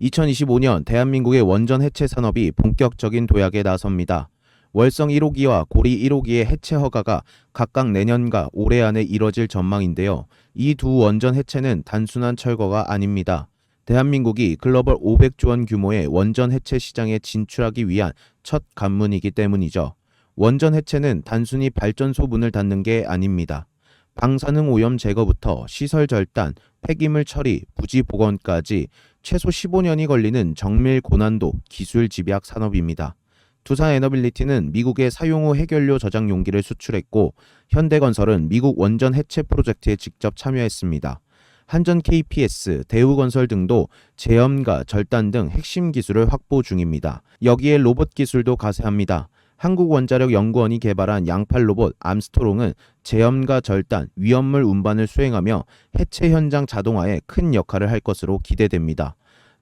2025년 대한민국의 원전 해체 산업이 본격적인 도약에 나섭니다. 월성 1호기와 고리 1호기의 해체 허가가 각각 내년과 올해 안에 이뤄질 전망인데요. 이 두 원전 해체는 단순한 철거가 아닙니다. 대한민국이 글로벌 500조 원 규모의 원전 해체 시장에 진출하기 위한 첫 관문이기 때문이죠. 원전 해체는 단순히 발전소 문을 닫는 게 아닙니다. 방사능 오염 제거부터 시설 절단, 폐기물 처리, 부지 복원까지 최소 15년이 걸리는 정밀 고난도 기술 집약 산업입니다. 두산 에너빌리티는 미국의 사용 후 해결료 저장 용기를 수출했고 현대건설은 미국 원전 해체 프로젝트에 직접 참여했습니다. 한전 KPS, 대우건설 등도 제염과 절단 등 핵심 기술을 확보 중입니다. 여기에 로봇 기술도 가세합니다. 한국원자력연구원이 개발한 양팔 로봇 암스토롱은 제염과 절단, 위험물 운반을 수행하며 해체 현장 자동화에 큰 역할을 할 것으로 기대됩니다.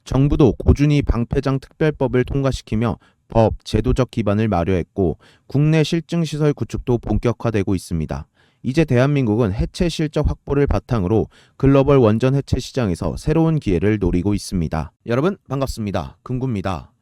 정부도 고준위 방패장 특별법을 통과시키며 법, 제도적 기반을 마련했고 국내 실증 시설 구축도 본격화되고 있습니다. 이제 대한민국은 해체 실적 확보를 바탕으로 글로벌 원전 해체 시장에서 새로운 기회를 노리고 있습니다. 여러분 반갑습니다. 금구입니다.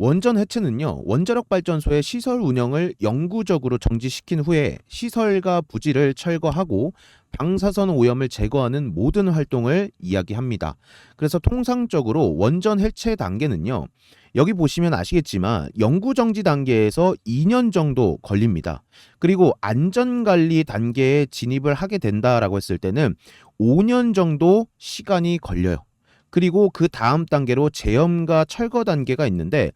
원전 해체는요, 원자력 발전소의 시설 운영을 영구적으로 정지시킨 후에 시설과 부지를 철거하고 방사선 오염을 제거하는 모든 활동을 이야기합니다. 그래서 통상적으로 원전 해체 단계는요, 여기 보시면 아시겠지만 영구 정지 단계에서 2년 정도 걸립니다. 그리고 안전 관리 단계에 진입을 하게 된다라고 했을 때는 5년 정도 시간이 걸려요. 그리고 그 다음 단계로 제염과 철거 단계가 있는데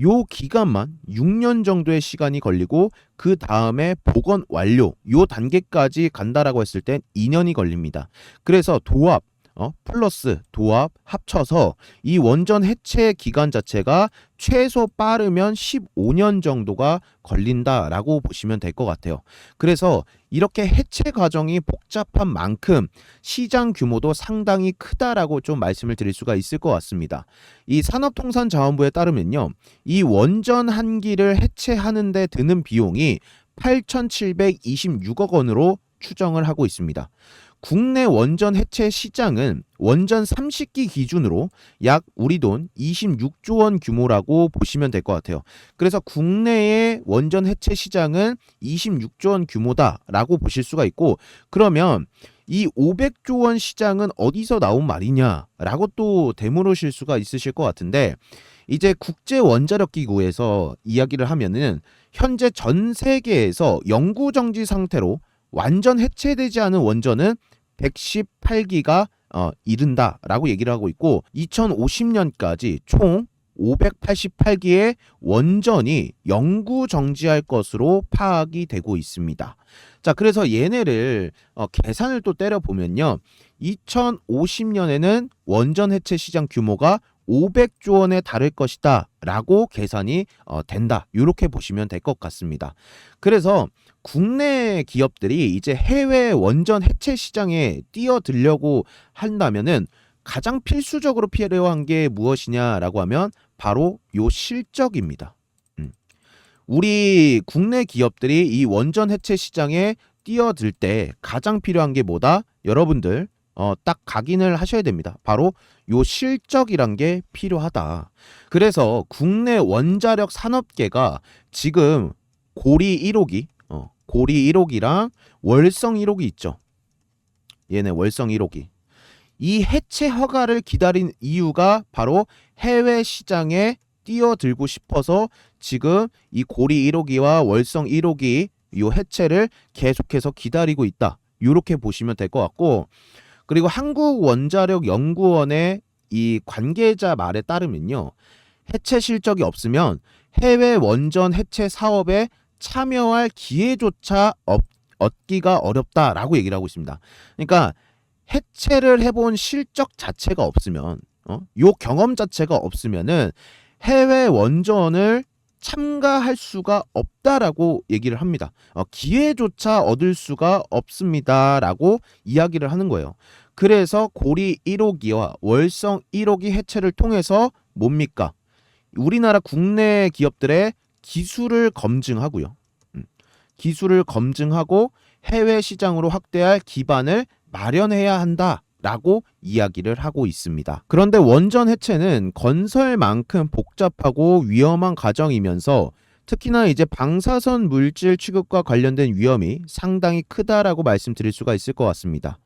요 기간만 6년 정도의 시간이 걸리고 그 다음에 복원 완료 요 단계까지 간다라고 했을 땐 2년이 걸립니다. 그래서 도합 어, 플러스 도합 합쳐서 이 원전 해체 기간 자체가 최소 빠르면 15년 정도가 걸린다라고 보시면 될 것 같아요. 그래서 이렇게 해체 과정이 복잡한 만큼 시장 규모도 상당히 크다라고 좀 말씀을 드릴 수가 있을 것 같습니다. 이 산업통상자원부에 따르면요. 이 원전 한 기를 해체하는데 드는 비용이 8,726억 원으로 추정을 하고 있습니다. 국내 원전 해체 시장은 원전 30기 기준으로 약 우리 돈 26조 원 규모라고 보시면 될 것 같아요. 그래서 국내의 원전 해체 시장은 26조 원 규모다라고 보실 수가 있고 그러면 이 500조 원 시장은 어디서 나온 말이냐라고 또 되물으실 수가 있으실 것 같은데 이제 국제 원자력 기구에서 이야기를 하면은 현재 전 세계에서 영구 정지 상태로 완전 해체되지 않은 원전은 118기가 어, 이른다라고 얘기를 하고 있고 2050년까지 총 588기의 원전이 영구 정지할 것으로 파악이 되고 있습니다. 자, 그래서 얘네를 어, 계산을 또 때려 보면요. 2050년에는 원전 해체 시장 규모가 500조 원에 달할 것이다 라고 계산이 어, 된다. 이렇게 보시면 될 것 같습니다. 그래서 국내 기업들이 이제 해외 원전 해체 시장에 뛰어들려고 한다면은 가장 필수적으로 필요한 게 무엇이냐라고 하면 바로 요 실적입니다. 음. 우리 국내 기업들이 이 원전 해체 시장에 뛰어들 때 가장 필요한 게 뭐다? 여러분들 어, 딱 각인을 하셔야 됩니다. 바로 요 실적이란 게 필요하다. 그래서 국내 원자력 산업계가 지금 고리 1호기, 어, 고리 1호기랑 월성 1호기 있죠. 얘네 월성 1호기. 이 해체 허가를 기다린 이유가 바로 해외 시장에 뛰어들고 싶어서 지금 이 고리 1호기와 월성 1호기 요 해체를 계속해서 기다리고 있다. 이렇게 보시면 될 것 같고 그리고 한국원자력연구원의 이 관계자 말에 따르면요. 해체 실적이 없으면 해외 원전 해체 사업에 참여할 기회조차 얻, 얻기가 어렵다라고 얘기를 하고 있습니다. 그러니까 해체를 해본 실적 자체가 없으면 어? 요 경험 자체가 없으면은 해외 원전을 참가할 수가 없다라고 얘기를 합니다. 어, 기회조차 얻을 수가 없습니다라고 이야기를 하는 거예요. 그래서 고리 1호기와 월성 1호기 해체를 통해서 뭡니까? 우리나라 국내 기업들의 기술을 검증하고요. 음, 기술을 검증하고 해외 시장으로 확대할 기반을 마련해야 한다. 라고 이야기를 하고 있습니다. 그런데 원전 해체는 건설만큼 복잡하고 위험한 과정이면서 특히나 이제 방사선 물질 취급과 관련된 위험이 상당히 크다라고 말씀드릴 수가 있을 것 같습니다.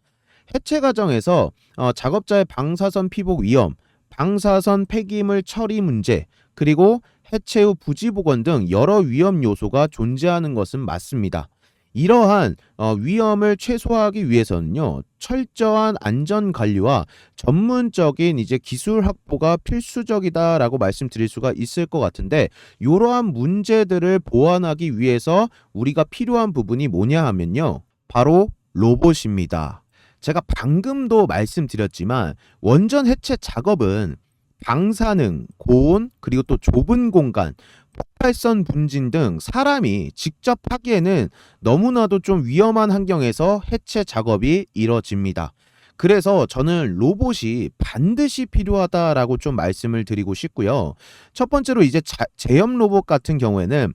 해체 과정에서 어, 작업자의 방사선 피복 위험, 방사선 폐기물 처리 문제, 그리고 해체 후 부지 복원 등 여러 위험 요소가 존재하는 것은 맞습니다. 이러한 어, 위험을 최소화하기 위해서는요 철저한 안전 관리와 전문적인 이제 기술 확보가 필수적이다라고 말씀드릴 수가 있을 것 같은데 이러한 문제들을 보완하기 위해서 우리가 필요한 부분이 뭐냐 하면요 바로 로봇입니다. 제가 방금도 말씀드렸지만 원전 해체 작업은 방사능, 고온, 그리고 또 좁은 공간, 폭발선 분진 등 사람이 직접 하기에는 너무나도 좀 위험한 환경에서 해체 작업이 이뤄집니다. 그래서 저는 로봇이 반드시 필요하다라고 좀 말씀을 드리고 싶고요. 첫 번째로 이제 자- 제염 로봇 같은 경우에는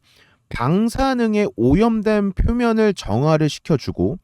방사능에 오염된 표면을 정화를 시켜주고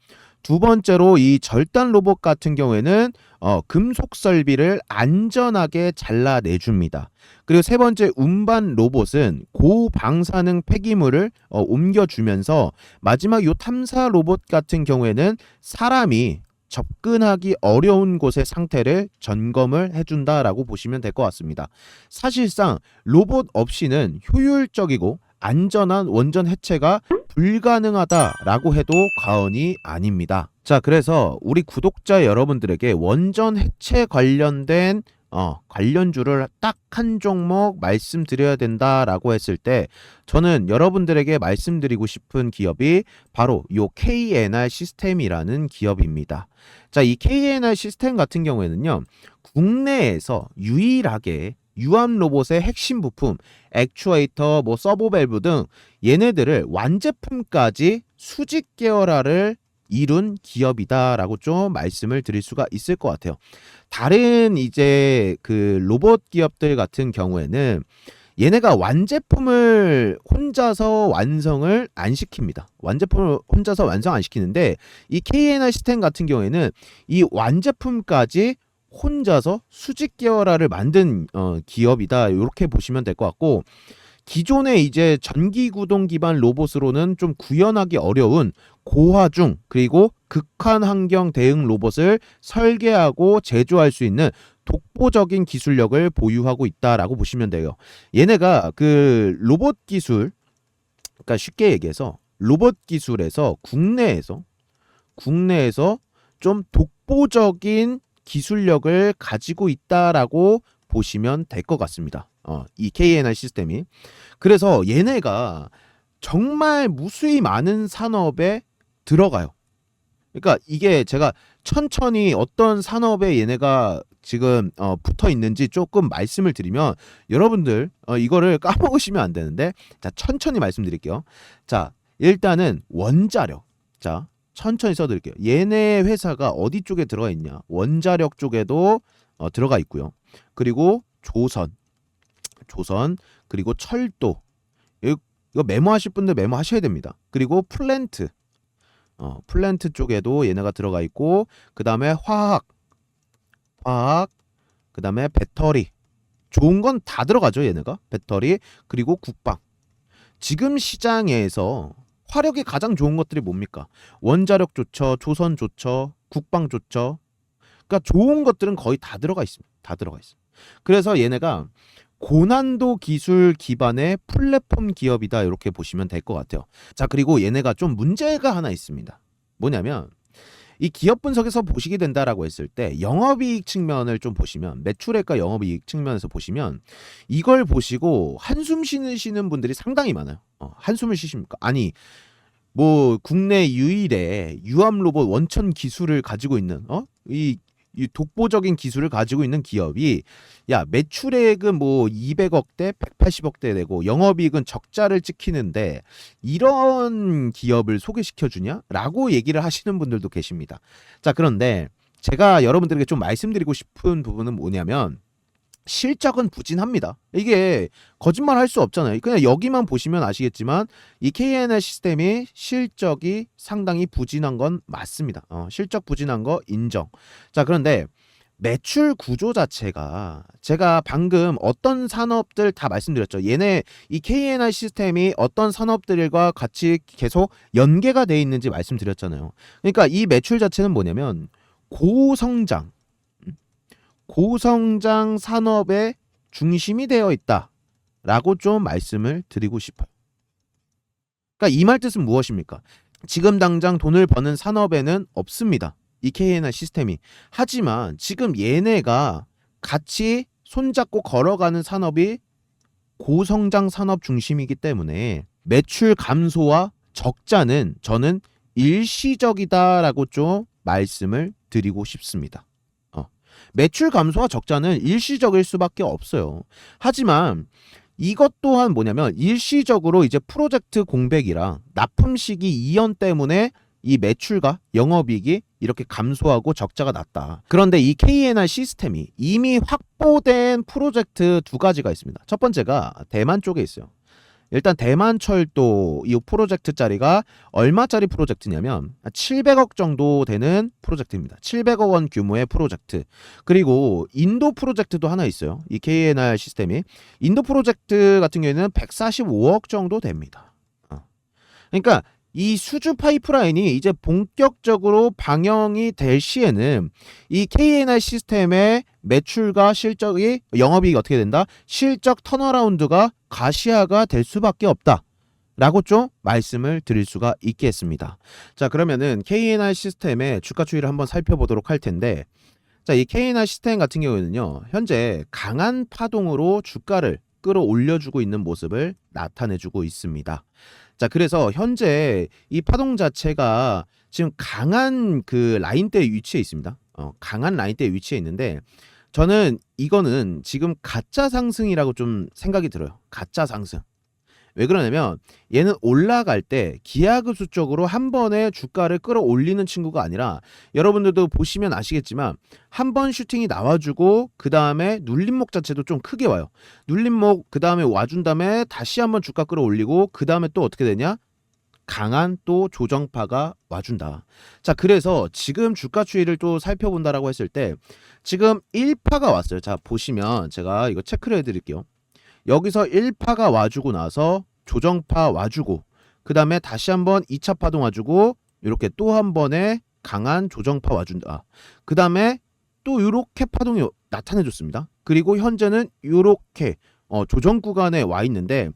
두 번째로 이 절단 로봇 같은 경우에는 어, 금속 설비를 안전하게 잘라내줍니다. 그리고 세 번째 운반 로봇은 고방사능 폐기물을 어, 옮겨주면서 마지막 요 탐사 로봇 같은 경우에는 사람이 접근하기 어려운 곳의 상태를 점검을 해준다라고 보시면 될 것 같습니다. 사실상 로봇 없이는 효율적이고 안전한 원전 해체가 불가능하다라고 해도 과언이 아닙니다. 자, 그래서 우리 구독자 여러분들에게 원전 해체 관련된 어, 관련주를 딱 한 종목 말씀드려야 된다라고 했을 때 저는 여러분들에게 말씀드리고 싶은 기업이 바로 요 KNR 시스템이라는 기업입니다. 자, 이 KNR 시스템 같은 경우에는요. 국내에서 유일하게 유압 로봇의 핵심 부품, 액추에이터, 뭐 서버 밸브 등 얘네들을 완제품까지 수직 계열화를 이룬 기업이다라고 좀 말씀을 드릴 수가 있을 것 같아요. 다른 이제 그 로봇 기업들 같은 경우에는 얘네가 완제품을 혼자서 완성을 안 시킵니다. 완제품을 혼자서 완성 안 시키는데 이 KNR 시스템 같은 경우에는 이 완제품까지 혼자서 수직 계열화를 만든 어, 기업이다. 이렇게 보시면 될 것 같고 기존의 이제 전기 구동 기반 로봇으로는 좀 구현하기 어려운 고화중 그리고 극한 환경 대응 로봇을 설계하고 제조할 수 있는 독보적인 기술력을 보유하고 있다라고 보시면 돼요. 얘네가 그 로봇 기술 그러니까 쉽게 얘기해서 로봇 기술에서 국내에서 국내에서 좀 독보적인 기술력을 가지고 있다라고 보시면 될 것 같습니다. 어, 이 KNR 시스템이. 그래서 얘네가 정말 무수히 많은 산업에 들어가요. 그러니까 이게 제가 천천히 어떤 산업에 얘네가 지금 어, 붙어 있는지 조금 말씀을 드리면 여러분들 어, 이거를 까먹으시면 안 되는데 자 천천히 말씀드릴게요. 자 일단은 원자력 자 천천히 써드릴게요. 얘네 회사가 어디 쪽에 들어가 있냐? 원자력 쪽에도 어, 들어가 있고요. 그리고 조선, 조선 그리고 철도 이거, 메모하실 분들 메모하셔야 됩니다. 그리고 플랜트, 어, 플랜트 쪽에도 얘네가 들어가 있고 그 다음에 화학, 화학, 그 다음에 배터리. 좋은 건 다 들어가죠 얘네가 배터리 그리고 국방. 지금 시장에서 화력이 가장 좋은 것들이 뭡니까? 원자력 좋죠, 조선 좋죠, 국방 좋죠. 그러니까 좋은 것들은 거의 다 들어가 있습니다. 다 들어가 있습니다. 그래서 얘네가 고난도 기술 기반의 플랫폼 기업이다 이렇게 보시면 될 것 같아요. 자 그리고 얘네가 좀 문제가 하나 있습니다. 뭐냐면 이 기업 분석에서 보시게 된다라고 했을 때 영업이익 측면을 좀 보시면 매출액과 영업이익 측면에서 보시면 이걸 보시고 한숨 쉬시는 분들이 상당히 많아요. 어, 한숨을 쉬십니까? 아니 뭐 국내 유일의 유압 로봇 원천 기술을 가지고 있는 어 이 이 독보적인 기술을 가지고 있는 기업이 야 매출액은 뭐 200억대, 180억대 되고 영업이익은 적자를 찍히는데 이런 기업을 소개시켜 주냐라고 얘기를 하시는 분들도 계십니다. 자 그런데 제가 여러분들에게 좀 말씀드리고 싶은 부분은 뭐냐면 실적은 부진합니다. 이게 거짓말 할 수 없잖아요. 그냥 여기만 보시면 아시겠지만 이 KNL 시스템이 실적이 상당히 부진한 건 맞습니다. 어, 실적 부진한 거 인정. 자, 그런데 매출 구조 자체가 제가 방금 어떤 산업들 다 말씀드렸죠. 얘네 이 KNI 시스템이 어떤 산업들과 같이 계속 연계가 돼 있는지 말씀드렸잖아요. 그러니까 이 매출 자체는 뭐냐면 고성장 고성장 산업의 중심이 되어 있다라고 좀 말씀을 드리고 싶어요. 그러니까 이 말 뜻은 무엇입니까? 지금 당장 돈을 버는 산업에는 없습니다. 이 KNI 시스템이. 하지만 지금 얘네가 같이 손잡고 걸어가는 산업이 고성장 산업 중심이기 때문에 매출 감소와 적자는 저는 일시적이다라고 좀 말씀을 드리고 싶습니다. 어. 매출 감소와 적자는 일시적일 수밖에 없어요. 하지만 이것 또한 뭐냐면 일시적으로 이제 프로젝트 공백이랑 납품 시기 이연 때문에 이 매출과 영업이익이 이렇게 감소하고 적자가 났다. 그런데 이 KNR 시스템이 이미 확보된 프로젝트 두 가지가 있습니다. 첫 번째가 대만 쪽에 있어요. 일단 대만 철도 이 프로젝트 짜리가 얼마짜리 프로젝트냐면 700억 정도 되는 프로젝트입니다. 700억 원 규모의 프로젝트. 그리고 인도 프로젝트도 하나 있어요. 이 KNR 시스템이 인도 프로젝트 같은 경우에는 145억 정도 됩니다. 어. 그러니까 이 수주 파이프라인이 이제 본격적으로 방영이 될 시에는 이 KNR 시스템의 매출과 실적이 영업이익이 어떻게 된다? 실적 턴어라운드가 가시화가 될 수밖에 없다. 라고 좀 말씀을 드릴 수가 있겠습니다. 자, 그러면은 KNR 시스템의 주가 추이를 한번 살펴보도록 할 텐데 자, 이 KNR 시스템 같은 경우에는요. 현재 강한 파동으로 주가를 끌어올려주고 있는 모습을 나타내주고 있습니다. 자, 그래서 현재 이 파동 자체가 지금 강한 그 라인대에 위치해 있습니다. 어, 강한 라인대에 위치해 있는데 저는 이거는 지금 가짜 상승이라고 좀 생각이 들어요. 가짜 상승. 왜 그러냐면 얘는 올라갈 때 기하급수 쪽으로 한 번에 주가를 끌어올리는 친구가 아니라 여러분들도 보시면 아시겠지만 한 번 슈팅이 나와주고 그 다음에 눌림목 자체도 좀 크게 와요. 눌림목 그 다음에 와준 다음에 다시 한번 주가 끌어올리고 그 다음에 또 어떻게 되냐? 강한 또 조정파가 와준다. 자, 그래서 지금 주가 추이를 또 살펴본다라고 했을 때 지금 1파가 왔어요. 자, 보시면 제가 이거 체크를 해드릴게요. 여기서 1파가 와주고 나서 조정파 와주고 그 다음에 다시 한번 2차 파동 와주고 이렇게 또 한 번에 강한 조정파 와준다. 그 다음에 또 이렇게 파동이 나타내줬습니다. 그리고 현재는 이렇게 어, 조정 구간에 와 있는데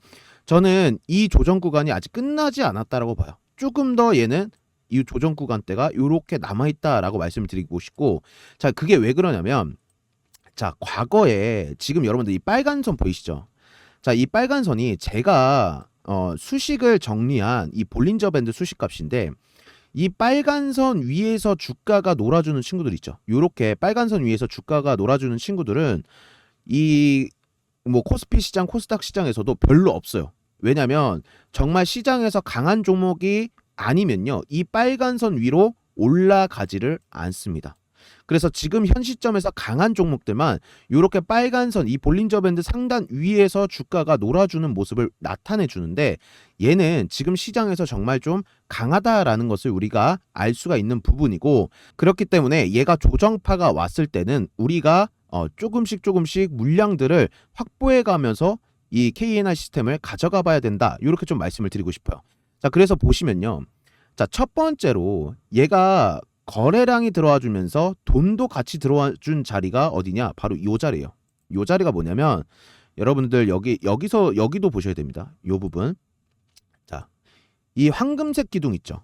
저는 이 조정 구간이 아직 끝나지 않았다라고 봐요. 조금 더 얘는 이 조정 구간대가 이렇게 남아 있다라고 말씀을 드리고 싶고 자 그게 왜 그러냐면 자 과거에 지금 여러분들 이 빨간 선 보이시죠? 자, 이 빨간 선이 제가 어, 수식을 정리한 이 볼린저 밴드 수식 값인데 이 빨간 선 위에서 주가가 놀아주는 친구들 있죠. 요렇게 빨간 선 위에서 주가가 놀아주는 친구들은 이 뭐 코스피 시장, 코스닥 시장에서도 별로 없어요. 왜냐면 정말 시장에서 강한 종목이 아니면요. 이 빨간 선 위로 올라가지를 않습니다. 그래서 지금 현 시점에서 강한 종목들만 이렇게 빨간 선 이 볼린저 밴드 상단 위에서 주가가 놀아주는 모습을 나타내 주는데 얘는 지금 시장에서 정말 좀 강하다라는 것을 우리가 알 수가 있는 부분이고 그렇기 때문에 얘가 조정파가 왔을 때는 우리가 어 조금씩 조금씩 물량들을 확보해 가면서 이 KNR 시스템을 가져가 봐야 된다. 이렇게 좀 말씀을 드리고 싶어요. 자, 그래서 보시면요. 자, 첫 번째로 얘가 거래량이 들어와 주면서 돈도 같이 들어와 준 자리가 어디냐? 바로 이 자리예요. 이 자리가 뭐냐면 여러분들 여기 여기서 여기도 보셔야 됩니다. 이 부분. 자, 이 황금색 기둥 있죠.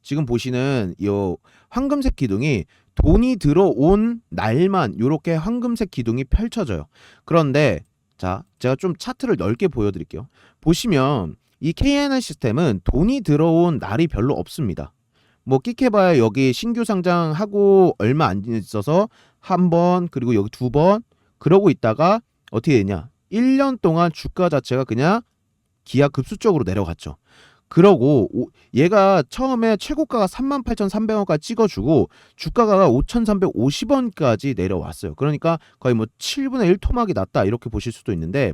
지금 보시는 이 황금색 기둥이 돈이 들어온 날만 이렇게 황금색 기둥이 펼쳐져요. 그런데 자, 제가 좀 차트를 넓게 보여드릴게요. 보시면 이 KNR 시스템은 돈이 들어온 날이 별로 없습니다. 뭐 끽해봐야 여기 신규 상장하고 얼마 안 있어서 한 번 그리고 여기 두 번 그러고 있다가 어떻게 되냐 1년 동안 주가 자체가 그냥 기하급수적으로 내려갔죠. 그러고 오- 얘가 처음에 최고가가 38,300원까지 찍어주고 주가가 5,350원까지 내려왔어요. 그러니까 거의 뭐 7분의 1 토막이 났다 이렇게 보실 수도 있는데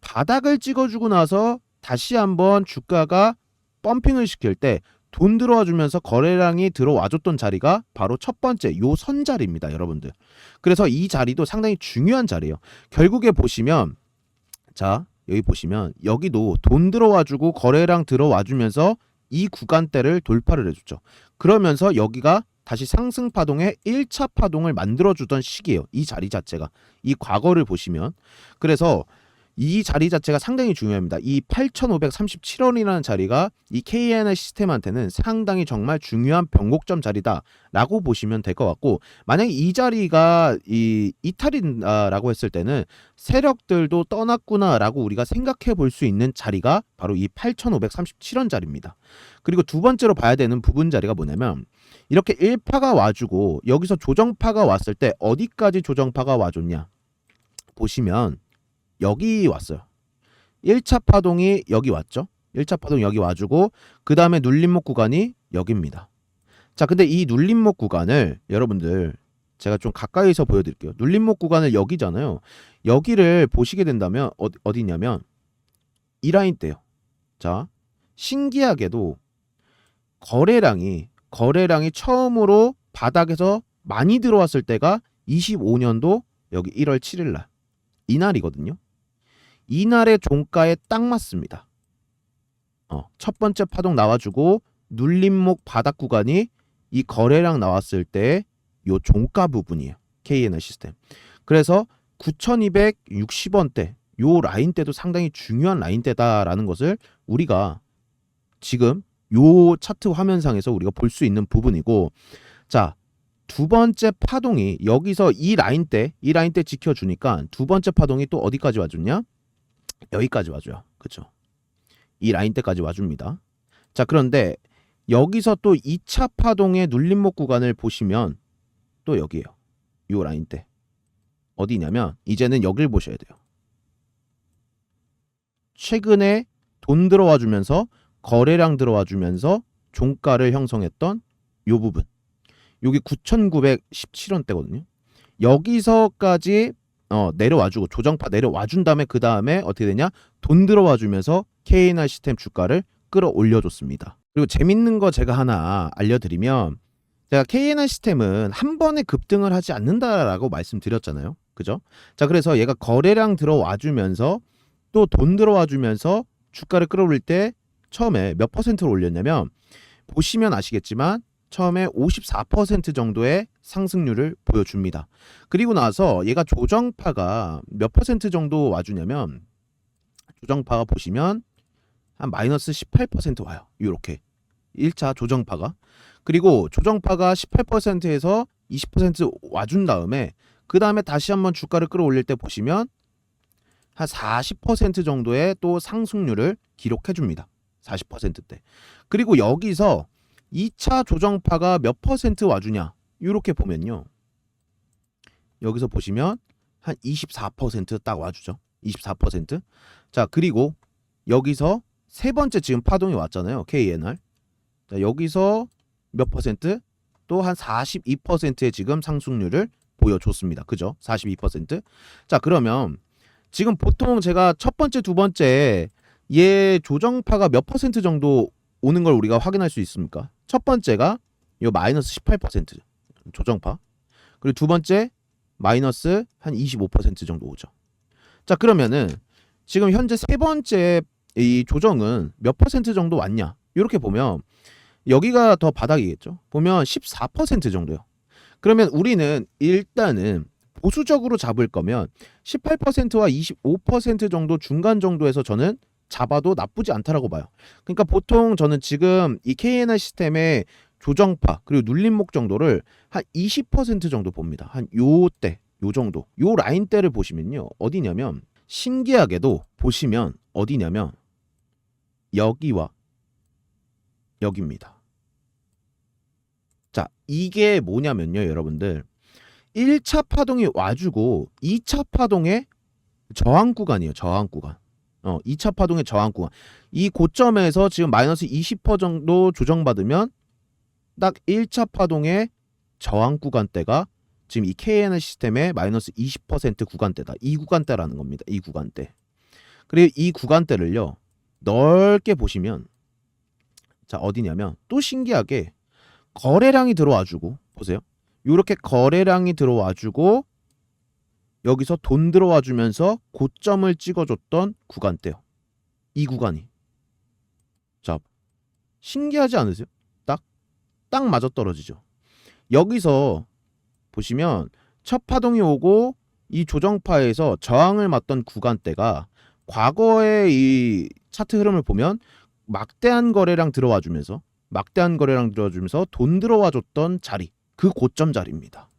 바닥을 찍어주고 나서 다시 한번 주가가 펌핑을 시킬 때 돈 들어와 주면서 거래량이 들어와 줬던 자리가 바로 첫 번째 요 선 자리입니다, 여러분들. 그래서 이 자리도 상당히 중요한 자리예요. 결국에 보시면 자, 여기 보시면 여기도 돈 들어와 주고 거래량 들어와 주면서 이 구간대를 돌파를 해 줬죠. 그러면서 여기가 다시 상승 파동의 1차 파동을 만들어 주던 시기예요. 이 자리 자체가 이 과거를 보시면 그래서 이 자리 자체가 상당히 중요합니다. 이 8,537원이라는 자리가 이 KN의 시스템한테는 상당히 정말 중요한 변곡점 자리다라고 보시면 될 것 같고 만약에 이 자리가 이 이탈이라고 했을 때는 세력들도 떠났구나라고 우리가 생각해 볼 수 있는 자리가 바로 이 8,537원 자리입니다. 그리고 두 번째로 봐야 되는 부분 자리가 뭐냐면 이렇게 1파가 와주고 여기서 조정파가 왔을 때 어디까지 조정파가 와줬냐 보시면 여기 왔어요. 1차 파동이 여기 왔죠. 1차 파동 여기 와주고 그 다음에 눌림목 구간이 여기입니다. 자, 근데 이 눌림목 구간을 여러분들 제가 좀 가까이서 보여드릴게요. 눌림목 구간을 여기잖아요. 여기를 보시게 된다면 어, 어디냐면 이 라인 때요. 자, 신기하게도 거래량이 거래량이 처음으로 바닥에서 많이 들어왔을 때가 25년도 여기 1월 7일 날 이날이거든요. 이날의 종가에 딱 맞습니다. 어, 첫 번째 파동 나와주고 눌림목 바닥 구간이 이 거래량 나왔을 때 요 종가 부분이에요. KNL 시스템. 그래서 9,260원대 요 라인대도 상당히 중요한 라인대다라는 것을 우리가 지금 요 차트 화면상에서 우리가 볼 수 있는 부분이고 자, 두 번째 파동이 여기서 이 라인대, 이 라인대 지켜주니까 두 번째 파동이 또 어디까지 와줬냐? 여기까지 와줘요. 그쵸? 이 라인대까지 와줍니다. 자, 그런데 여기서 또 2차 파동의 눌림목 구간을 보시면 또 여기에요. 요 라인대. 어디냐면 이제는 여길 보셔야 돼요. 최근에 돈 들어와 주면서 거래량 들어와 주면서 종가를 형성했던 요 부분. 여기 9,917원대거든요. 여기서까지 어, 내려와 주고 조정파 내려와 준 다음에 그 다음에 어떻게 되냐? 돈 들어와 주면서 KNR 시스템 주가를 끌어올려 줬습니다. 그리고 재밌는 거 제가 하나 알려드리면 제가 KNR 시스템은 한 번에 급등을 하지 않는다라고 말씀드렸잖아요. 그죠? 자, 그래서 얘가 거래량 들어와 주면서 또 돈 들어와 주면서 주가를 끌어올릴 때 처음에 몇 퍼센트로 올렸냐면 보시면 아시겠지만 처음에 54% 정도의 상승률을 보여줍니다. 그리고 나서 얘가 조정파가 몇 퍼센트 정도 와주냐면 조정파가 보시면 한 마이너스 18% 와요. 이렇게 1차 조정파가 그리고 조정파가 18%에서 20% 와준 다음에 그 다음에 다시 한번 주가를 끌어올릴 때 보시면 한 40% 정도의 또 상승률을 기록해 줍니다. 40%대. 그리고 여기서 2차 조정파가 몇 퍼센트 와주냐? 이렇게 보면요. 여기서 보시면 한 24%딱 와주죠. 24%. 자, 그리고 여기서 세 번째 지금 파동이 왔잖아요. KNR. 자, 여기서 몇 퍼센트? 또 한 42%의 지금 상승률을 보여줬습니다. 그죠? 42%. 자, 그러면 지금 보통 제가 첫 번째, 두 번째 얘 조정파가 몇 퍼센트 정도 오는 걸 우리가 확인할 수 있습니까? 첫 번째가 요 마이너스 18% 조정파. 그리고 두 번째 마이너스 한 25% 정도 오죠. 자, 그러면은 지금 현재 세 번째 이 조정은 몇 퍼센트 정도 왔냐? 이렇게 보면 여기가 더 바닥이겠죠. 보면 14% 정도요. 그러면 우리는 일단은 보수적으로 잡을 거면 18%와 25% 정도 중간 정도에서 저는 잡아도 나쁘지 않다라고 봐요. 그러니까 보통 저는 지금 이 KNR 시스템의 조정파 그리고 눌림목 정도를 한 20% 정도 봅니다. 한 요때 요 정도 요 라인대를 보시면요 어디냐면 신기하게도 보시면 어디냐면 여기와 여기입니다. 자 이게 뭐냐면요 여러분들 1차 파동이 와주고 2차 파동의 저항 구간이에요 저항 구간 어, 2차 파동의 저항 구간. 이 고점에서 지금 마이너스 20% 정도 조정받으면 딱 1차 파동의 저항 구간대가 지금 이 KN 시스템의 마이너스 20% 구간대다. 이 구간대라는 겁니다. 이 구간대. 그리고 이 구간대를요. 넓게 보시면 자, 어디냐면 또 신기하게 거래량이 들어와 주고 보세요. 요렇게 거래량이 들어와 주고 여기서 돈 들어와 주면서 고점을 찍어줬던 구간대요. 이 구간이. 자, 신기하지 않으세요? 딱, 딱 맞아 떨어지죠. 여기서 보시면 첫 파동이 오고 이 조정파에서 저항을 맞던 구간대가 과거의 이 차트 흐름을 보면 막대한 거래량 들어와 주면서 막대한 거래량 들어와 주면서 돈 들어와 줬던 자리 그 고점 자리입니다.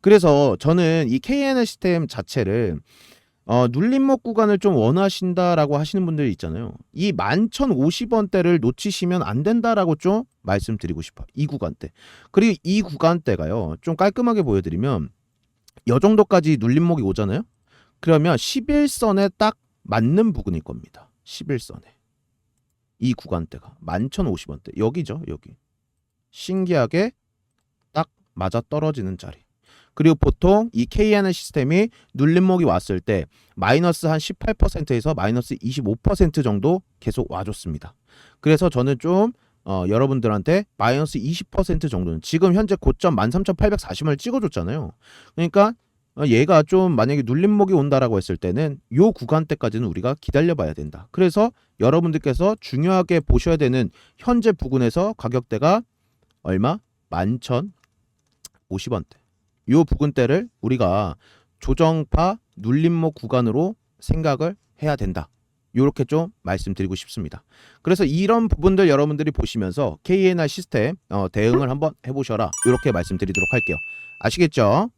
그래서 저는 이 KN 시스템 자체를 어, 눌림목 구간을 좀 원하신다라고 하시는 분들이 있잖아요. 이 11,050원대를 놓치시면 안 된다라고 좀 말씀드리고 싶어요. 이 구간대. 그리고 이 구간대가요. 좀 깔끔하게 보여드리면 요 정도까지 눌림목이 오잖아요. 그러면 11선에 딱 맞는 부분일 겁니다. 11선에. 이 구간대가 11,050원대. 여기죠. 여기. 신기하게 딱 맞아 떨어지는 자리. 그리고 보통 이 KN 시스템이 눌림목이 왔을 때 마이너스 한 18%에서 마이너스 25% 정도 계속 와줬습니다. 그래서 저는 좀 어, 여러분들한테 마이너스 20% 정도는 지금 현재 고점 13,840을 찍어줬잖아요. 그러니까 어, 얘가 좀 만약에 눌림목이 온다라고 했을 때는 요 구간대까지는 우리가 기다려봐야 된다. 그래서 여러분들께서 중요하게 보셔야 되는 현재 부근에서 가격대가 얼마? 11,050원대. 요 부근대를 우리가 조정파 눌림목 구간으로 생각을 해야 된다. 요렇게 좀 말씀드리고 싶습니다. 그래서 이런 부분들 여러분들이 보시면서 KNR 시스템 어, 대응을 한번 해보셔라. 이렇게 말씀드리도록 할게요. 아시겠죠?